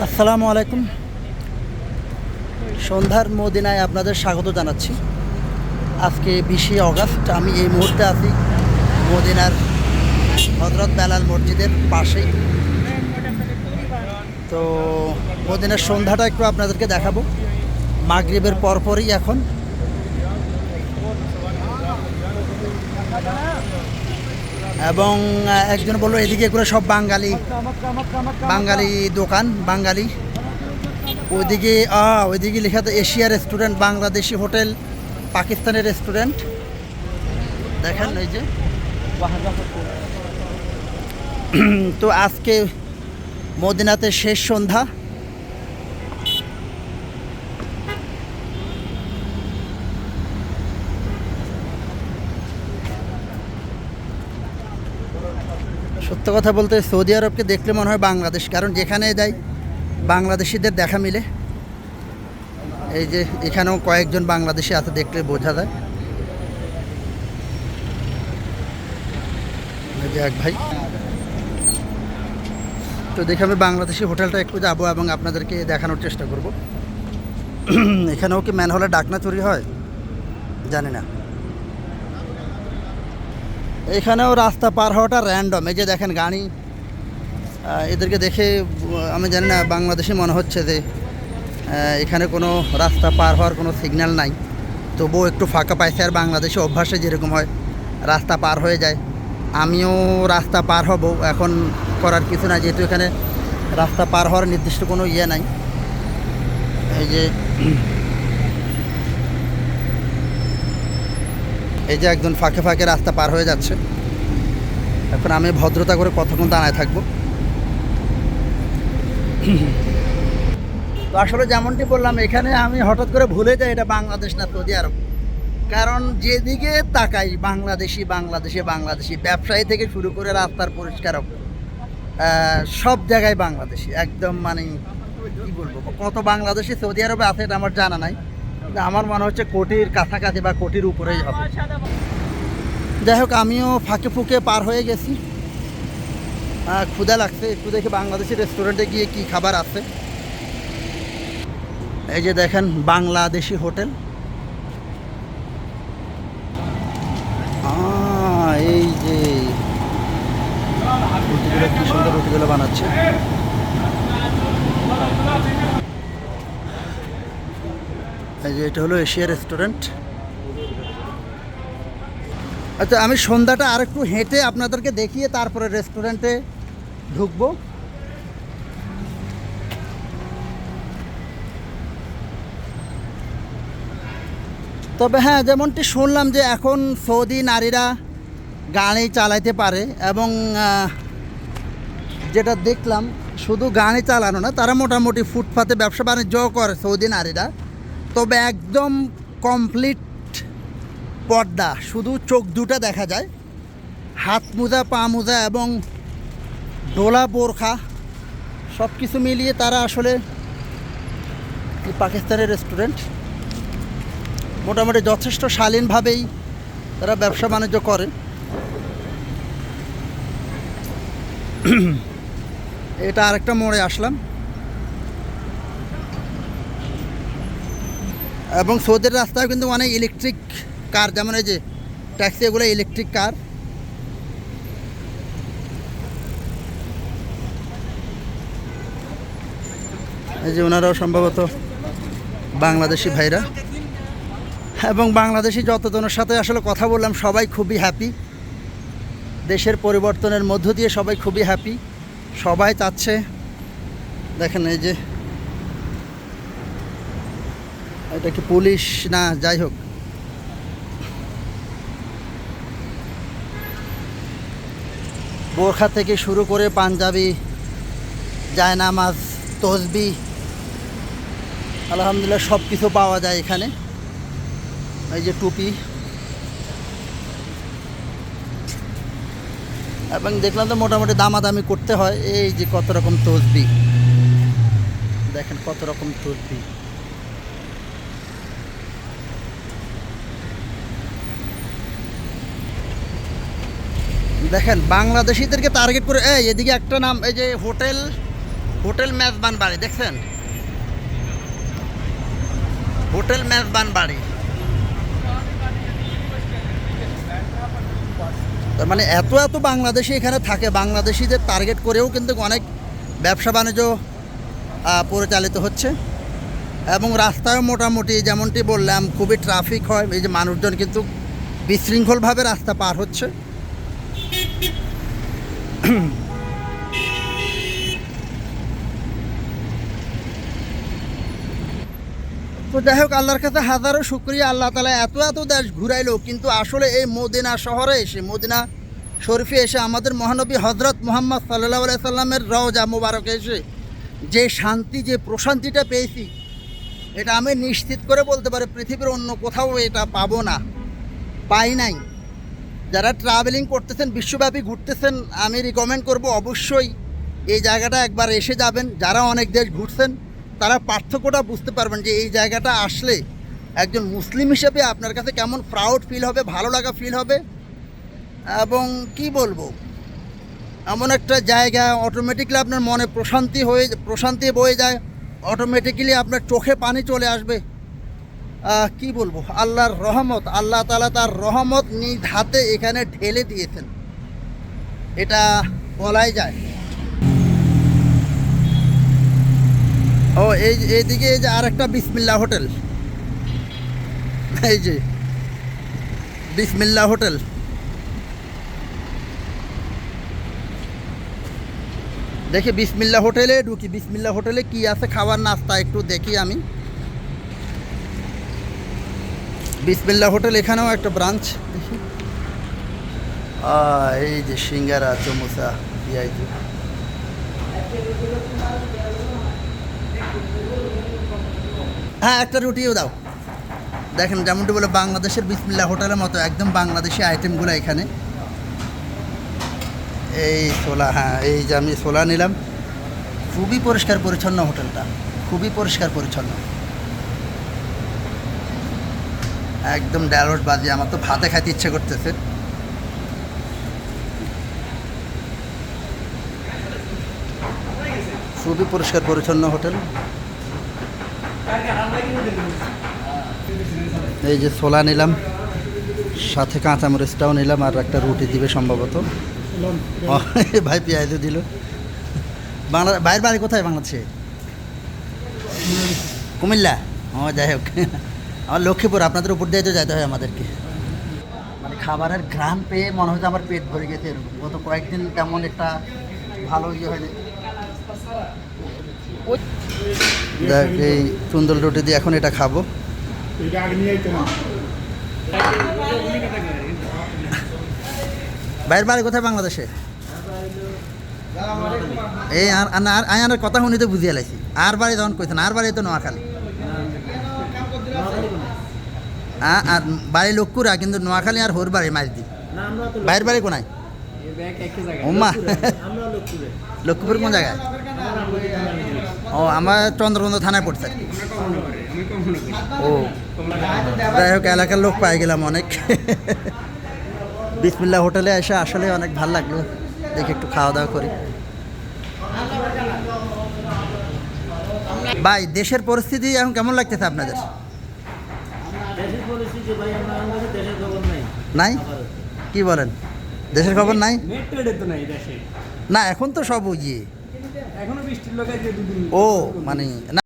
আসসালামু আলাইকুম। সন্ধ্যার মদিনায় আপনাদের স্বাগত জানাচ্ছি। আজকে বিশে অগাস্ট, আমি এই মুহূর্তে আছি মদিনার হজরত বেলাল মসজিদের পাশেই। তো মদিনার সন্ধ্যাটা একটু আপনাদেরকে দেখাবো। মাগরিবের পরপরই এখন। এবং একজন বলল, এদিকে করে সব বাঙালি বাঙালি দোকান, বাঙালি। ওইদিকে ওইদিকে লেখা তো এশিয়া রেস্টুরেন্ট, বাংলাদেশি হোটেল পাকিস্তানের রেস্টুরেন্ট। দেখেন এই যে। তো আজকে মদিনাতে শেষ সন্ধ্যা। সত্য কথা বলতে সৌদি আরবকে দেখলে মনে হয় বাংলাদেশ, কারণ যেখানে যাই বাংলাদেশিদের দেখা মিলে। এই যে এখানেও কয়েকজন বাংলাদেশি আছে, দেখলে বোঝা যায়। এক ভাই। তো দেখে আমি বাংলাদেশি হোটেলটা একটু যাব এবং আপনাদেরকে দেখানোর চেষ্টা করব। এখানেও কি ম্যানহোলে ডাকনা চুরি হয়? জানি না। এখানেও রাস্তা পার হওয়াটা র্যান্ডম এই যে দেখেন গাড়ি। এদেরকে দেখে আমি জানি না, বাংলাদেশি মনে হচ্ছে যে এখানে কোনো রাস্তা পার হওয়ার কোনো সিগন্যাল নাই। তবুও একটু ফাঁকা পাইছে আর বাংলাদেশে অভ্যাসে যেরকম হয়, রাস্তা পার হয়ে যায়। আমিও রাস্তা পার হব, এখন করার কিছু না যেহেতু এখানে রাস্তা পার হওয়ার নির্দিষ্ট কোনো ইয়ে নাই। এই যে এই যে একজন ফাঁকে ফাঁকে রাস্তা পার হয়ে যাচ্ছে। এখন আমি ভদ্রতা করে কতক্ষণ দাঁড়ায় থাকব? তো আসলে যেমনটি বললাম এখানে আমি হঠাৎ করে ভুলে যাই এটা বাংলাদেশ না সৌদি আরব। কারণ যেদিকে তাকাই বাংলাদেশি বাংলাদেশি বাংলাদেশি ব্যবসায়ী থেকে শুরু করে রাস্তার পরিষ্কারক আহ, সব জায়গায় বাংলাদেশি। একদম মানে কি বলব কত বাংলাদেশি সৌদি আরবে আছে এটা আমার জানা নাই। আমার মনে হচ্ছে কোটির কাছাকাছি বা কোটির উপরেই হবে। যাই হোক আমিও ফাঁকে ফুঁকে পার হয়ে গেছি। ক্ষুধা লাগছে একটু দেখি বাংলাদেশি রেস্টুরেন্টে গিয়ে কি খাবার আছে। এই যে দেখেন বাংলাদেশি হোটেল। এই যে। রুটিগুলো কি সুন্দর রুটিগুলো বানাচ্ছে। এই যে এটা হলো এশিয়া রেস্টুরেন্ট। আচ্ছা আমি সন্ধ্যাটা আর একটু হেঁটে আপনাদেরকে দেখিয়ে তারপরে রেস্টুরেন্টে ঢুকবো। তবে হ্যাঁ যেমনটি শুনলাম যে এখন সৌদি নারীরা গাড়ি চালাইতে পারে এবং যেটা দেখলাম, শুধু গাড়ি চালানো না, তারা মোটামুটি ফুটপাতে ব্যবসা বাণিজ্যও করে সৌদি নারীরা। তবে একদম কমপ্লিট পর্দা। শুধু চোখ দুটা দেখা যায়। হাত মোজা, পা মোজা এবং ডোলা, বোরখা সব কিছু মিলিয়ে তারা আসলে পাকিস্তানের রেস্টুরেন্ট মোটামুটি যথেষ্ট শালীনভাবেই তারা ব্যবসা বাণিজ্য করে। এটা আরেকটা মোড়ে আসলাম। এবং সৌদের রাস্তায় কিন্তু অনেক ইলেকট্রিক কার যেমন এই যে ট্যাক্সি এগুলো ইলেকট্রিক কার এই যে ওনারাও সম্ভবত বাংলাদেশি ভাইরা। এবং বাংলাদেশি যতজনের সাথে আসলে কথা বললাম, সবাই খুবই হ্যাপি দেশের পরিবর্তনের মধ্য দিয়ে সবাই খুবই হ্যাপি সবাই চাচ্ছে, দেখেন এই যে এটা কি পুলিশ? না, যাই হোক। বোরখা থেকে শুরু করে পাঞ্জাবি যায় জায়নামাজ, তসবি, আলহামদুলিল্লাহ সব কিছু পাওয়া যায় এখানে। এই যে টুপি। এবং দেখলাম তো মোটামুটি দামাদামি করতে হয়। এই যে কত রকম তসবি। দেখেন কত রকম তসবি। দেখেন, বাংলাদেশিদেরকে টার্গেট করে, এই, এদিকে একটা নাম, এই যে হোটেল হোটেল মেজবান বাড়ি, দেখছেন? হোটেল মেজবান বাড়ি। তার মানে এত এত বাংলাদেশি এখানে থাকে, বাংলাদেশিদের টার্গেট করেও কিন্তু অনেক ব্যবসা বাণিজ্য পরিচালিত হচ্ছে। এবং রাস্তায় মোটামুটি যেমনটি বললাম, খুবই ট্রাফিক হয়, এই যে মানুষজন কিন্তু বিশৃঙ্খলভাবে রাস্তা পার হচ্ছে। তো যাই হোক, আল্লাহর কাছে হাজারো শুক্রিয়া। আল্লাহ তালা এত এত দেশ ঘুরাইলো, কিন্তু আসলে এই মদিনা শহরে এসে, মদিনা শরীফে এসে আমাদের মহানবী হজরত মোহাম্মদ সাল্লাহ সাল্লামের রওজা মোবারকে এসে যে শান্তি, যে প্রশান্তিটা পেয়েছি, এটা আমি নিশ্চিত করে বলতে পারি, পৃথিবীর অন্য কোথাও এটা পাবো না, পাই নাই। যারা ট্রাভেলিং করতেছেন, বিশ্বব্যাপী ঘুরতেছেন, আমি রিকমেন্ড করব অবশ্যই এই জায়গাটা একবার এসে যাবেন। যারা অনেক দেশ ঘুরছেন, তারা পার্থক্যটা বুঝতে পারবেন যে এই জায়গাটা আসলে একজন মুসলিম হিসেবে আপনার কাছে কেমন প্রাউড ফিল হবে, ভালো লাগা ফিল হবে। এবং কি বলব? এমন একটা জায়গা অটোমেটিকলি আপনার মনে প্রশান্তি হয়ে, প্রশান্তি বয়ে যায় অটোমেটিক্যালি আপনার চোখে পানি চলে আসবে। কি বলব? আল্লাহর রহমত, আল্লাহ তালা তার রহমত নিজ হাতে এখানে ঢেলে দিয়েছেন। এটা বলাই যায়। ও, এই এইদিকে এই যে আর একটা বিসমিল্লা হোটেল। এই যে বিসমিল্লা হোটেল। দেখি বিসমিল্লা হোটেলে ঢুকি। বিসমিল্লা হোটেলে কি আছে? খাবার নাস্তা একটু দেখি আমি। বিসমিল্লা হোটেল, এখানেও একটা ব্রাঞ্চ। এই যে সিঙ্গারা চমুসা পিঁয়াজি হ্যাঁ একটা রুটিও দাও। দেখেন, যেমনটি বলে বাংলাদেশের বিসমিল্লা হোটেলের মতো একদম বাংলাদেশি আইটেমগুলো এখানে। এই সোলা হ্যাঁ এই যে আমি সোলা নিলাম। খুবই পরিষ্কার পরিচ্ছন্ন হোটেলটা। খুবই পরিষ্কার পরিচ্ছন্ন। একদম ড্যালট বাজি আমার তো ভাতে খাইতে ইচ্ছে করতেছে। খুবই পরিষ্কার পরিচ্ছন্ন হোটেল। এই যে ছোলা নিলাম সাথে কাঁচামরিচটাও নিলাম আর একটা রুটি দিবে সম্ভবত। ও, ভাই পেঁয়াজও দিল। বাংলা ভাইয়ের বাড়ি কোথায় বাংলাদেশে? কুমিল্লা? ও যাই হোক। আমার লক্ষ্মীপুর, আপনাদের উপর দিয়ে তো যেতে হয় আমাদেরকে। মানে খাবারের ঘ্রাণ পেয়ে মনে হচ্ছে আমার পেট ভরে গেছে এরকম। গত কয়েকদিন তেমন একটা ভালো ইয়ে হয়নি। এই তুন্দল রুটি দিয়ে এখন এটা খাব। বাইরের বাড়ি কোথায় বাংলাদেশে? এই আর আর- কথা শুনি তো বুঝিয়ে লাইছি। আর বাড়ি তখন কইছেন আর বাড়ি তো নোয়াখালী। আ- আর বাড়ি লক্ষ্যুরা কিন্তু নোয়াখালী আর হোর বাড়ি মাছ দি। বাইরের বাড়ি কোনায়? ওমা। লক্ষ্মীপুর কোন জায়গায়? ও আমার চন্দ্রবন্ধ থানায় পড়ছে ও যাই হোক এলাকার লোক পাই গেলাম অনেক। বিসমিল্লা হোটেলে এসে আসলে অনেক ভালো লাগল। দেখি একটু খাওয়া দাওয়া করি। ভাই দেশের পরিস্থিতি এখন কেমন লাগতেছে আপনাদের? দেশের পরিস্থিতি ভাই আমাদের দেশের খবর নাই। নাই? কি বলেন? দেশের খবর নাই? তো নাই দেশে। না এখন তো সব ইয়ে। এখনও বৃষ্টির লোক ও মানে